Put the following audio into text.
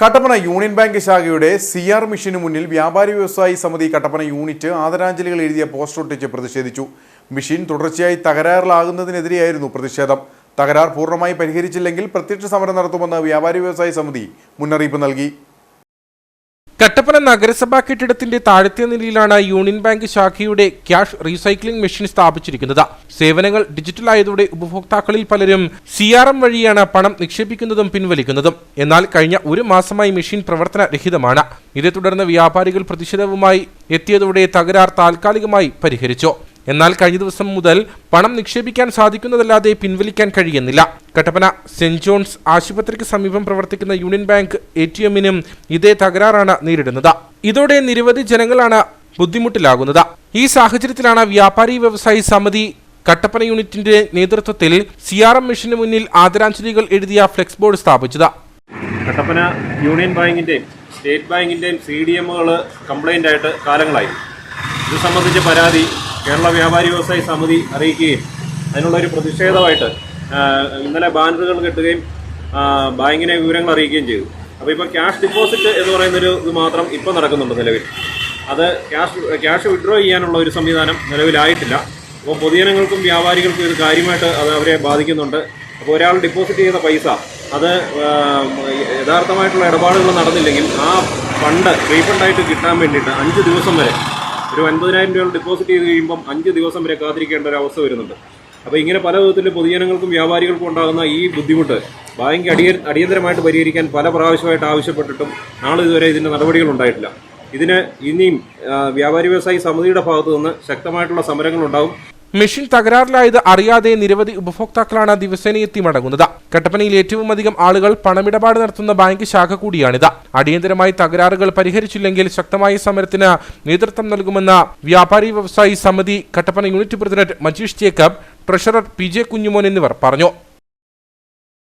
Kattappana union bank ശാഖയുടെ C R മിഷന് മുന്നിൽ വ്യാപാരി വ്യവസായി സമിതി കട്ടപ്പന യൂണിറ്റ് ആദരാഞ്ജലികൾ എഴുതിയ പോസ്റ്റർ ഒട്ടിച്ച് പ്രതിഷേധിച്ചു. മെഷീൻ തുടർച്ചയായി തകരാറിലാകുന്നതിനെതിരെയായിരുന്നു പ്രതിഷേധം. തകരാർ പൂർണമായി പരിഹരിച്ചില്ലെങ്കിൽ പ്രത്യക്ഷ സമരം നടത്തുമെന്ന് വ്യാപാരി വ്യവസായി സമിതി മുന്നറിയിപ്പ് നൽകി. കട്ടപ്പന നഗരസഭാ കെട്ടിടത്തിന്റെ താഴത്തെ നിലയിലാണ് യൂണിയൻ ബാങ്ക് ശാഖയുടെ ക്യാഷ് റീസൈക്ലിംഗ് മെഷീൻ സ്ഥാപിച്ചിരിക്കുന്നത്. സേവനങ്ങൾ ഡിജിറ്റൽ ആയതോടെ ഉപഭോക്താക്കളിൽ പലരും സി വഴിയാണ് പണം നിക്ഷേപിക്കുന്നതും പിൻവലിക്കുന്നതും. എന്നാൽ കഴിഞ്ഞ ഒരു മാസമായി മെഷീൻ പ്രവർത്തനരഹിതമാണ്. ഇതേ തുടർന്ന് വ്യാപാരികൾ പ്രതിഷേധവുമായി എത്തിയതോടെ തകരാർ താൽക്കാലികമായി പരിഹരിച്ചു. എന്നാൽ കഴിഞ്ഞ ദിവസം മുതൽ പണം നിക്ഷേപിക്കാൻ സാധിക്കുന്നതല്ലാതെ പിൻവലിക്കാൻ കഴിയുന്നില്ല. കട്ടപ്പന സെന്റ് ജോൺസ് ആശുപത്രിക്ക് സമീപം പ്രവർത്തിക്കുന്ന യൂണിയൻ ബാങ്ക് എ ടി എമ്മിനും ഇതേ തകരാറാണ് നേരിടുന്നത്. ഇതോടെ നിരവധി ജനങ്ങളാണ് ബുദ്ധിമുട്ടിലാകുന്നത്. ഈ സാഹചര്യത്തിലാണ് വ്യാപാരി വ്യവസായി സമിതി കട്ടപ്പന യൂണിറ്റിന്റെ നേതൃത്വത്തിൽ സി ആർ എം മിഷന് മുന്നിൽ ആദരാഞ്ജലികൾ എഴുതിയ ഫ്ലെക്സ് ബോർഡ് സ്ഥാപിച്ചത്. കട്ടപ്പന യൂണിയൻ ബാങ്കിന്റെയും സ്റ്റേറ്റ് ബാങ്കിന്റെയും സി ഡി എമ്മുകൾ കംപ്ലൈന്റ് ആയിട്ട് കാലങ്ങളായി. ഇത് സംബന്ധിച്ച പരാതി കേരള വ്യാപാരി വ്യവസായി സമിതി അറിയിക്കുകയും അതിനുള്ള ഒരു പ്രതിഷേധമായിട്ട് ഇന്നലെ ബാനറുകൾ കെട്ടുകയും ബാങ്കിനെ വിവരങ്ങൾ അറിയിക്കുകയും ചെയ്തു. അപ്പോൾ ഇപ്പോൾ ക്യാഷ് ഡിപ്പോസിറ്റ് എന്ന് പറയുന്നൊരു ഇത് മാത്രം ഇപ്പോൾ നടക്കുന്നുണ്ട് നിലവിൽ. അത് ക്യാഷ് ക്യാഷ് വിഡ്രോ ചെയ്യാനുള്ള ഒരു സംവിധാനം നിലവിലായിട്ടില്ല. അപ്പോൾ പൊതുജനങ്ങൾക്കും വ്യാപാരികൾക്കും ഇത് കാര്യമായിട്ട് അത് അവരെ ബാധിക്കുന്നുണ്ട്. അപ്പോൾ ഒരാൾ ഡിപ്പോസിറ്റ് ചെയ്ത പൈസ അത് യഥാർത്ഥമായിട്ടുള്ള ഇടപാടുകൾ നടന്നില്ലെങ്കിൽ ആ ഫണ്ട് റീഫണ്ടായിട്ട് കിട്ടാൻ വേണ്ടിയിട്ട് അഞ്ച് ദിവസം വരെ ഒരു ഒൻപതിനായിരം രൂപ ഡിപ്പോസിറ്റ് ചെയ്ത് കഴിയുമ്പം അഞ്ച് ദിവസം വരെ കാത്തിരിക്കേണ്ട ഒരു അവസ്ഥ വരുന്നുണ്ട്. അപ്പോൾ ഇങ്ങനെ പല വിധത്തിൽ പൊതുജനങ്ങൾക്കും വ്യാപാരികൾക്കും ഉണ്ടാകുന്ന ഈ ബുദ്ധിമുട്ട് ബാങ്ക് അടിയ അടിയന്തരമായിട്ട് പരിഹരിക്കാൻ പല പ്രാവശ്യമായിട്ട് ആവശ്യപ്പെട്ടിട്ടും നാളെ ഇതുവരെ ഇതിന്റെ നടപടികൾ ഉണ്ടായിട്ടില്ല. ഇതിന് ഇനിയും വ്യാപാരി വ്യവസായി സമിതിയുടെ ഭാഗത്തു നിന്ന് ശക്തമായിട്ടുള്ള സമരങ്ങൾ ഉണ്ടാവും മെഷീൻ തകരാറിലായത് അറിയാതെ നിരവധി ഉപഭോക്താക്കളാണ് ദിവസേന എത്തി മടങ്ങുന്നത്. കട്ടപ്പനയിൽ ഏറ്റവും അധികം ആളുകൾ പണമിടപാട് നടത്തുന്ന ബാങ്ക് ശാഖ കൂടിയാണിത്. അടിയന്തരമായി തകരാറുകൾ പരിഹരിച്ചില്ലെങ്കിൽ ശക്തമായ സമരത്തിന് നേതൃത്വം നൽകുമെന്ന വ്യാപാരി വ്യവസായി സമിതി Kattappana unit president Majeesh Jacob treasurer P J Kunjumon എന്നിവർ പറഞ്ഞു.